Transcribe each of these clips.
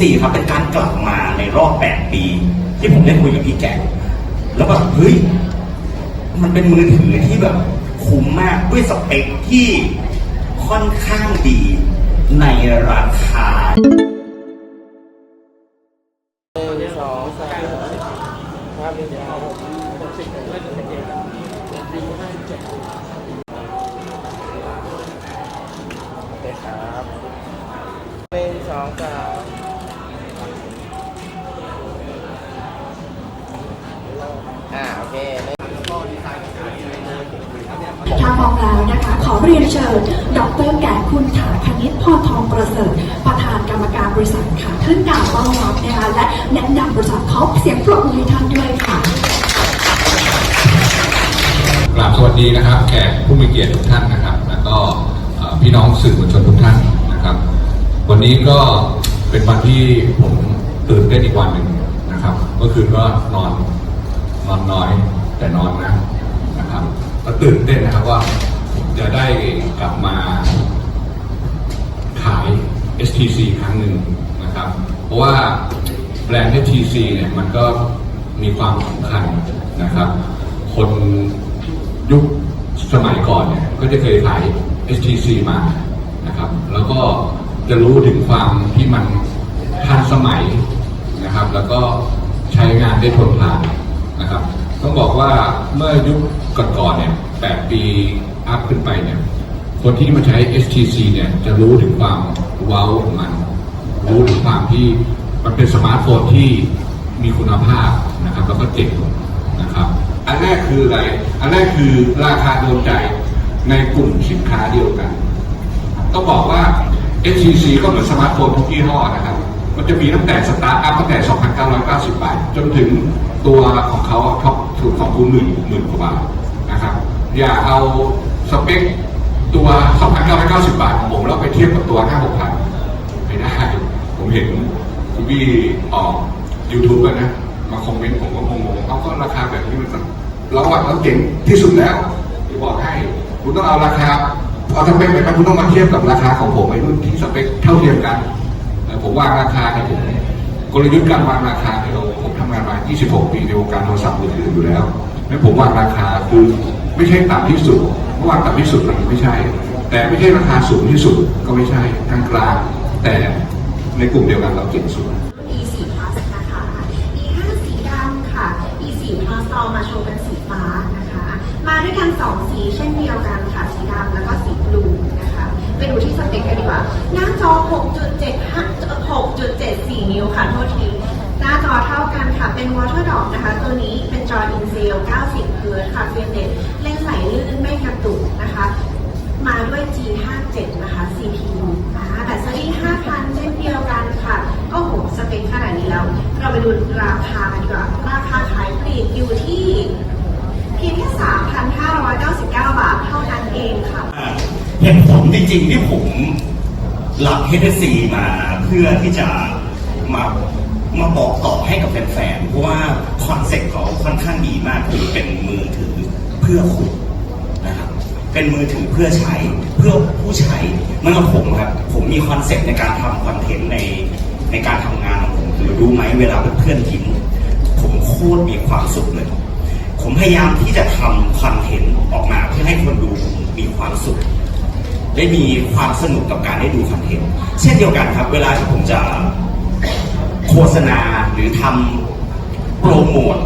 สี่ครับเป็นการกลับมาในรอบแปดปี ที่ผมได้คุยกับพี่แกแล้วแบบเฮ้ยมันเป็นมือถือที่แบบคุ้มมากด้วยสเปคที่ค่อนข้างดีในราคาสองสามครับเดี๋ยวเอาหกสิบเล่นเกมดีห้าสิบเจ็ดโอเคครับหนึ่งสองสาม อ่างถ้าพร้อมแล้วนะคะ ขอเรียนเชิญ ดรแก่คุณถาคณิตพอทองประเสริฐ ประธานกรรมการบริษัทค่ะขึ้นกล่าวต้อนรับนะคะและแนะนำบริษัทเขาเสียงปรบมือให้ท่านด้วยค่ะกราบสวัสดีนะครับ แขกผู้มีเกียรติทุกท่านนะครับ แล้วก็พี่น้องสื่อมวลชนทุกท่านนะครับ วันนี้ก็เป็นวันที่ผมตื่นเต้นอีกวันหนึ่งนะครับเมื่อคืนก็นอน นอนน้อยแต่นอนนะนะครับก็ตื่นเต้นนะครับว่าผมจะได้กลับมาขาย STC ครั้งหนึ่งนะครับ เพราะว่าแบรนด์ STC เนี่ยมันก็มีความสำคัญนะครับ คนยุคสมัยก่อนเนี่ยก็จะเคยขาย HTC มานะครับ แล้วก็จะรู้ถึงความที่มันทันสมัยนะครับ แล้วก็ใช้งานได้ทนทาน นะครับต้องบอกว่าเมื่อยุคก่อนๆเนี่ย8ปีอัพขึ้นไปเนี่ยคนที่มาใช้ HTC เนี่ยจะรู้ถึงความเว้าของมัน รู้ถึงความที่มันเป็นสมาร์ทโฟนที่มีคุณภาพนะครับแล้วก็เจ๋งนะครับ อันแรกคืออะไร อันแรกคือราคาโดนใจในกลุ่มสินค้าเดียวกัน ต้องบอกว่า HTC ก็เหมือนสมาร์ทโฟนทุกยี่ห้อนะครับ มันจะมีตั้งแต่สตาร์ทอัพตั้งแต่ 2,990 บาท จนถึง ตัวของเขาท็อปถูกของคุณหมื่นหมื่นกว่าบาทนะครับ อย่าเอาสเปคตัว 2,990 บาทของผมแล้วไปเทียบกับตัว 5,600 ไม่ได้ ผมเห็นคุณพี่ออก YouTube กันนะ มาคอมเมนต์ผมก็งงๆเขาก็ราคาแบบนี้มันก็เราอะเราเก่งที่สุดแล้วจะบอกให้ คุณต้องเอาราคา เอาสเปคไปคุณต้องมาเทียบกับราคาของผมไอ้รุ่นที่สเปคเท่าเทียมกัน ผมวางราคาให้ผม กลยุทธ์การวางราคาเนี่ยเราผมทำงานมา 26 ปีในวงการโทรศัพท์มือถืออยู่แล้วแล้ผมวางราคาคือไม่ใช่ต่ำที่สุดเพราะวางต่ำที่สุดมันไม่ใช่ แต่ไม่ใช่ราคาสูงที่สุดก็ไม่ใช่กลางกลางแต่ในกลุ่มเดียวกันเราเก่งสุด E4 Plus นะคะ E5 สีดำค่ะ E4 Plus เรามาโชว์เป็นสีฟ้านะคะ มาด้วยกัน2สีเช่นเดียวกันค่ะสีดำแล้วก็สีบลูนะคะ ไปดูที่สเปคกันดีกว่าหน้าจอ 6.75 6.74 นิ้วค่ะ โทษที หน้าจอเท่า กันค่ะเป็น Water Drop นะคะ ตัวนี้เป็นจอ InSale 90 เฮิร์ตค่ะเฟรมเรทเล่นไหลลื่นไม่กระตุกนะคะ มาด้วย G57 นะคะ CPU อ่าแบตเตอรี่ 5,000 เช่นเดียวกันค่ะ ก็โหสเปคขนาดนี้แล้ว เราไปดูราคากันดีกว่า ราคาขายปลีกอยู่ที่เพียงแค่ 3,599 บาทเท่านั้นเองค่ะเหตุผลจริงๆที่ผมรับ HSC มาเพื่อที่จะมา มาบอกต่อให้กับแฟนๆ เพราะว่าคอนเซ็ปต์เขาค่อนข้างดีมากคือเป็นมือถือเพื่อคุณนะครับ เป็นมือถือเพื่อใช้เพื่อผู้ใช้เมื่อผมครับผมมีคอนเซ็ปต์ในการทำคอนเทนต์ในในการทำงานของผมคือรู้ไหมเวลาเพื่อนๆยิ้มผมโคตรมีความสุขเลย ผมพยายามที่จะทำคอนเทนต์ออกมาเพื่อให้คนดูมีความสุขได้มีความสนุกกับการได้ดูคอนเทนต์เช่นเดียวกันครับ เวลาที่ผมจะ โฆษณาหรือทำโปรโมท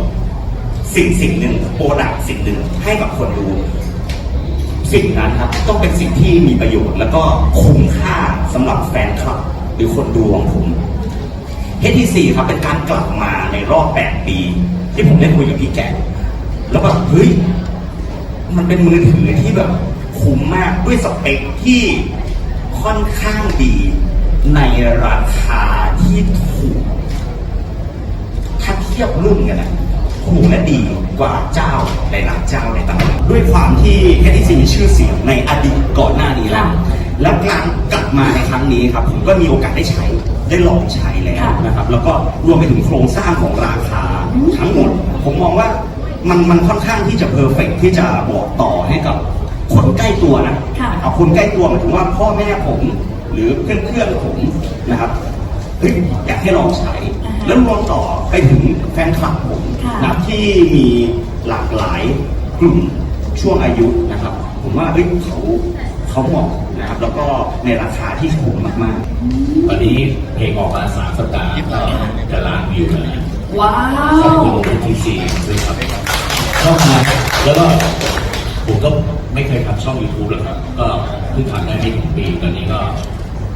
สิ่งสิ่งหนึ่งโปรดักสิ่งหนึ่งให้กับคนดูสิ่งนั้นครับต้องเป็นสิ่งที่มีประโยชน์ แล้วก็คุ้มค่าสำหรับแฟนคลับ หรือคนดูของผม HTC ครับเป็นการกลับมาในรอบ 8 ปี ที่ผมได้คุยกับพี่แกแล้วแบบเฮ้ยมันเป็นมือถือที่แบบคุ้มมากด้วยสเปคที่ค่อนข้างดีในราคาที่ถูก เทียบรุ่นกันนะถูกและดีกว่าเจ้าหลายๆเจ้าในตลาดด้วยความที่ HTC มีชื่อเสียงในอดีตก่อนหน้านี้แล้วแล้วการกลับมาในครั้งนี้ครับผมก็มีโอกาสได้ใช้ได้ลองใช้แล้วนะครับ แล้วก็รวมไปถึงโครงสร้างของราคาทั้งหมด ผมมองว่ามันมันค่อนข้างที่จะเพอร์เฟกที่จะบอกต่อให้กับคนใกล้ตัวนะค่ะเอาคนใกล้ตัวหมายถึงว่าพ่อแม่ผม หรือเพื่อนๆผมนะครับ เฮ้ยอยากให้ลองใช้อ่าฮะแล้วรวมต่อไปถึงแฟนคลับผมค่ะนะที่มีหลากหลายกลุ่มช่วงอายุนะครับ ผมว่าเฮ้ยเขาเขาเหมาะนะครับ แล้วก็ในราคาที่ถูกมากๆ ตอนนี้เพลงออกมาสามสัปดาห์ก็จะล้านวิวแล้วนะว้าขอบวคุณทีซีด้วยครับชอบมากแล้วก็ผมก็ไม่เคยทำช่อง YouTube หรอกครับ ก็เพิ่งทำได้ไม่ถึงปี ตอนนี้ก็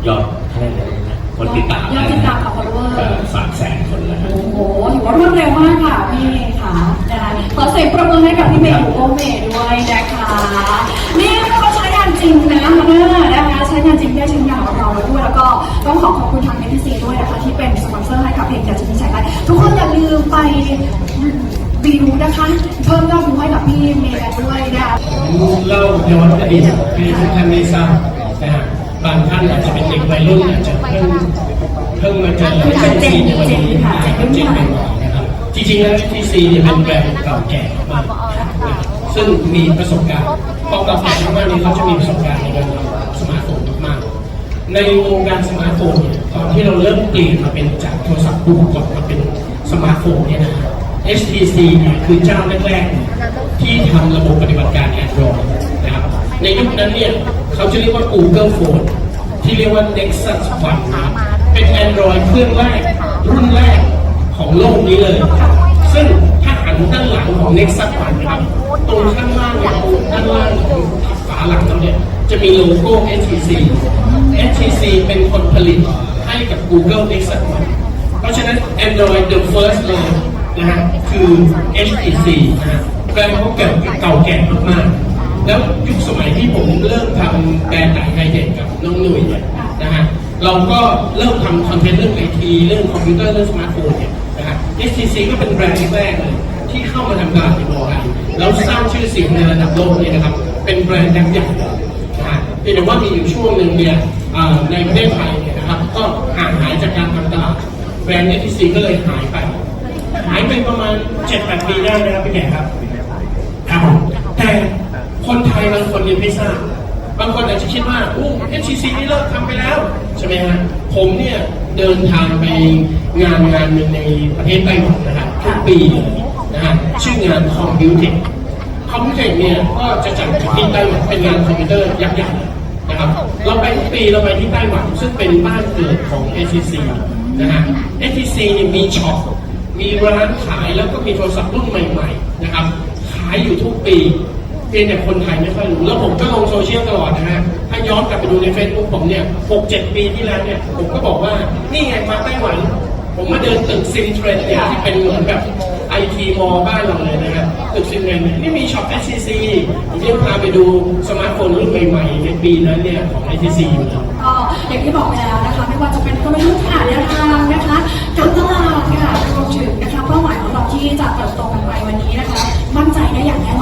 ยอดเท่าไหร่แล้วนะ คนติดตามยอดติดตามค่ะ follower สามแสนคนแล้วนะโอ้โหถือว่ารวดเร็วมากค่ะพี่เมย์ค่ะนะคะขอเสียงประมือให้กับพี่เมย์อยู่โอเมย์ด้วยนะคะนี่เขาใช้งานจริงนะมาเนอร์นะคะใช้งานจริงได้ใช้งานของเราแล้วด้วยแล้วก็ต้องขอขอบคุณทางเอ็นทีซีด้วยนะคะที่เป็นสปอนเซอร์ให้กับเพลงอยากจะมีสายไปทุกคนอย่าลืมไปวิวนะคะ เพิ่มยอดวิวให้กับพี่เมย์ด้วยนะคะ เล่าย้อนอดีตให้ทุกท่านได้ทราบนะฮะ บางท่านอาจจะเป็นเด็กวัยรุ่นอาจจะเพิ่งเพิ่งมาเจอเจนซีในวันนี้นะเจนเป็นนะครับจริงๆแล้วทีซีเนี่ยเป็นแบรนด์เก่าแก่มากซึ่งมีประสบการณ์พอเก่าแก่มากนี้เขาจะมีประสบการณ์ในการสมาร์ทโฟนมากในวงการสมาร์ทโฟนเนี่ยตอนที่เราเริ่มเปลี่ยนมาเป็นจากโทรศัพท์ปุ่มกมาเป็นสมาร์ทโฟนเนี่ยนะ HTC เนี่ยคือเจ้าแรกๆที่ทำระบบปฏิบัติการ Android นะครับ ในยุคนั้นเนี่ยเขาจะเรียกว่า Google Phone ที่เรียกว่า Nexus One นครับเป็น Android เครื่องแรก รุ่นแรกของโลกนี้เลย ซึ่งถ้าหันด้านหลังของ Nexus One นะครับตรงข้างล่างเนี่ยตรงด้านล่างของฝาหลังเราเนี่ยจะมีโลโก้ HTC HTC เป็นคนผลิตให้กับ Google Nexus One เพราะฉะนั้น Android the first เลยนะฮะคือ HTC นะฮะแบรนด์เขาเก่าเก่าแก่มากๆ แล้วยุคสมัยที่ผมเริ่มทำแบรนด์ไหนไฮเทคกับน้องหนุ่ยเนี่ยนะฮะเราก็เริ่มทำคอนเทนต์เรื่องไอทีเรื่องคอมพิวเตอร์เรื่องสมาร์ทโฟนเนี่ยนะฮะ HTC ก็เป็นแบรนด์แรกเลยที่เข้ามาทำตลาดในเมืองไทยแล้วสร้างชื่อเสียงในระดับโลกเนี่ยนะครับ เป็นแบรนด์ยักษ์ใหญ่เลยนะฮะเพียงแต่ว่ามีอยู่ช่วงหนึ่งเนี่ยในประเทศไทยเนี่ยนะครับก็ห่างหายจากการทำตลาดแบรนด์ HTC ก็เลยหายไปหายไปประมาณ7-8ปีได้นะครับพี่แก่ครับครับแต่ คนไทยบางคนยังไม่ทราบบางคนอาจจะคิดว่าอู้ HTC นี่เลิกทำไปแล้วใช่ไหมฮะผมเนี่ยเดินทางไปงานงานหนึ่งในประเทศไต้หวันนะครับทุกปีเลยนะฮะชื่องานคอมพิวเทคคอมพิวเทคเนี่ยก็จะจัดที่ไต้หวันเป็นงานคอมพิวเตอร์ยักษ์ใหญ่นะครับเราไปทุกปีเราไปที่ไต้หวันซึ่งเป็นบ้านเกิดของ HTC นะฮะ HTC เนี่ยมีช็อปมีร้านขายแล้วก็มีโทรศัพท์รุ่นใหม่ ๆ นะครับ ขายอยู่ทุกปี เพียงแต่คนไทยไม่ค่อยรู้ แล้วผมก็ลงโซเชียลตลอดนะฮะ ถ้าย้อนกลับไปดูในเฟซบุ๊กผมเนี่ยหกเจ็ดปีที่แล้วเนี่ย ผมก็บอกว่า นี่ไงมาไต้หวัน ผมมาเดินตึกซิมเทรนเนี่ยที่เป็นเหมือนแบบไอทีมอบ้านเราเลยนะฮะตึกซิมเทรนเนี่ยนี่มีช็อปไอซีซีผมยังพาไปดูสมาร์ทโฟนรุ่นใหม่ๆในปีนั้นเนี่ยของไอซีซีอยู่เลยก็อย่างที่บอกไปแล้วนะคะ ไม่ว่าจะเป็นก็ลยุทธ์ค่ะแนวทางนะคะการตลาดค่ะรวมถึงนะคะเป้าหมายของเราที่จะเติบโตกันไปวันนี้นะคะ มั่นใจได้อย่างแน่